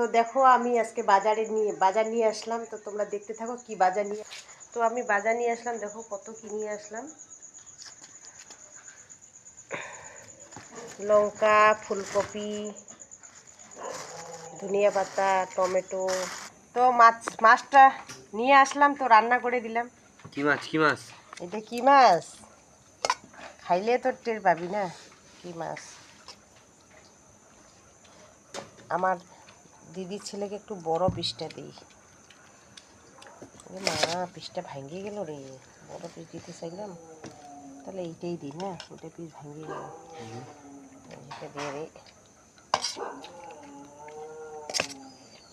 তো দেখো আমি আজকে বাজারে নিয়ে বাজার নিয়ে আসলাম। তো তোমরা দেখতে থাকো কি বাজার নিয়ে তো আমি বাজার নিয়ে আসলাম দেখো কত কি নিয়ে আসলাম। লঙ্কা ফুলকপি ধনিয়া পাতা টমেটো। তো মাছ মাছটা নিয়ে আসলাম তো রান্না করে দিলাম। কি মাছ কি মাছ? এটা কি মাছ? খাইলে তো টের পাবি না কি মাছ? আমার দিদির ছেলেকে একটু বড় পিসটা দিই। মা পিসটা ভাঙে গেল রে। বড় পিস দিতে চাইলাম। তাহলে এইটাই দিই না? ওটা পিস ভাঙে গেল। এটা দিয়ে রে।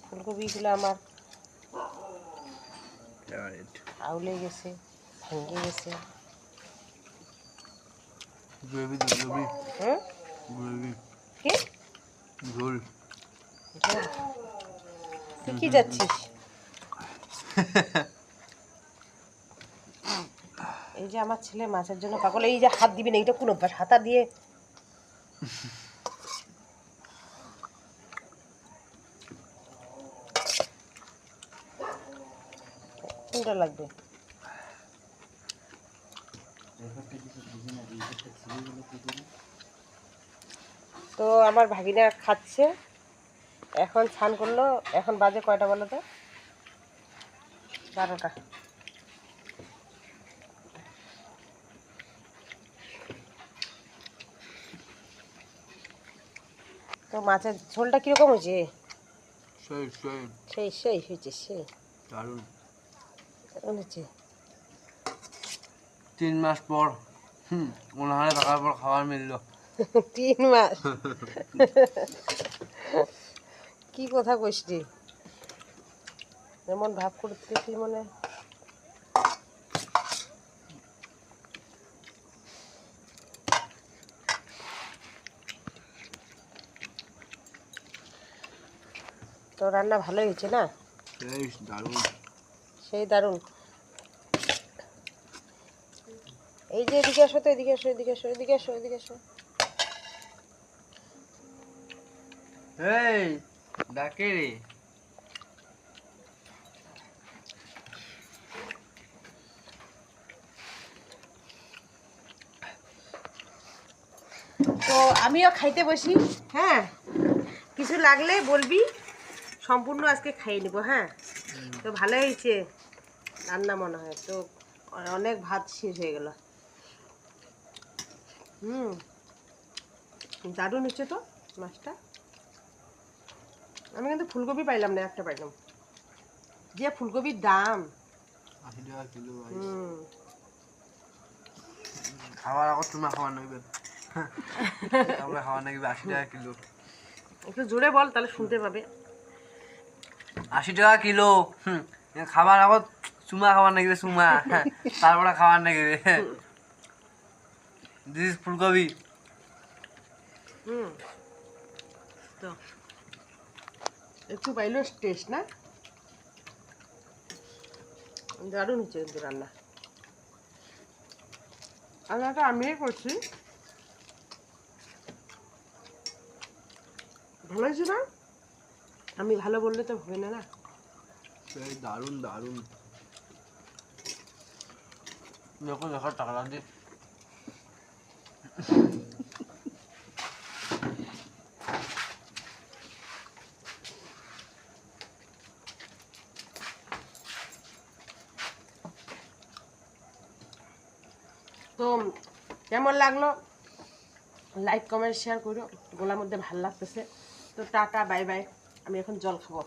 ফুলকপিগুলো আমার আউলে গেছে ভেঙে গেছে। গ্রেভি কি যাচ্ছিস? এই যে আমার ছেলে মাছের জন্য পাগল এই যে হাত দিবি না এইটা কোন অভ্যাস? হাতা দিয়ে। কোনটা লাগবে? তো আমার ভাগিনা খাচ্ছে। এখন স্নান করল এখন বাজে কয়টা বলো তো? বারোটা। তো মাছের ঝোলটা কীরকম হয়েছে? সেই সেই। সেই সেই হয়েছে সেই। দারুণ। হয়েছে। তিন মাস পর হুম উনাহারে থাকার পর খাবার মিললো। তিন মাস। কি কথা কইস রে? এমন ভাব করতেছি মনে। তো রান্না ভালো হয়েছে না? সেই দারুণ। এই যে এদিকে আসো তো এদিকে আসো এদিকে আসো এদিকে আসো এদিকে আসো। এই ডাকে রে। তো আমিও খাইতে বসি। হ্যাঁ। কিছু লাগলে বলবি সম্পূর্ণ আজকে খাইয়ে নেব হ্যাঁ? তো ভালো হয়েছে। রান্না মনে হয় তো অনেক ভাত শেষ হয়ে গেল। হুম। দারুণ হচ্ছে তো মাছটা। আমি কিন্তু ফুলকপি পাইলাম না একটা পাইলাম। যে ফুলকপির দাম। আশি টাকা কিলো খাওয়ার আগত তোমার খাওয়ার নাগবে তারপরে খাওয়ার নাগবে আশি টাকা কিলো। একটু জোরে বল তাহলে শুনতে পাবে। আশি টাকা কিলো হুম। খাবার আগত চুমা খাবার নাগবে চুমা। তারপরে খাবার নাগবে দিস ফুলকপি। হুম। তো। একটু পাইলো টেস্ট না? দারুণ হচ্ছে কিন্তু রান্না। রান্নাটা আমিই করছি। ভালো হয়েছে না? আমি ভালো বললে তো হবে না না? দারুণ দারুণ। দেখো দেখো টাকা দিয়ে। তো কেমন লাগল? লাইক কমেন্ট শেয়ার করো। গোলার মধ্যে ভালো লাগতেছে। তো টাটা বাই বাই আমি এখন জল খাব।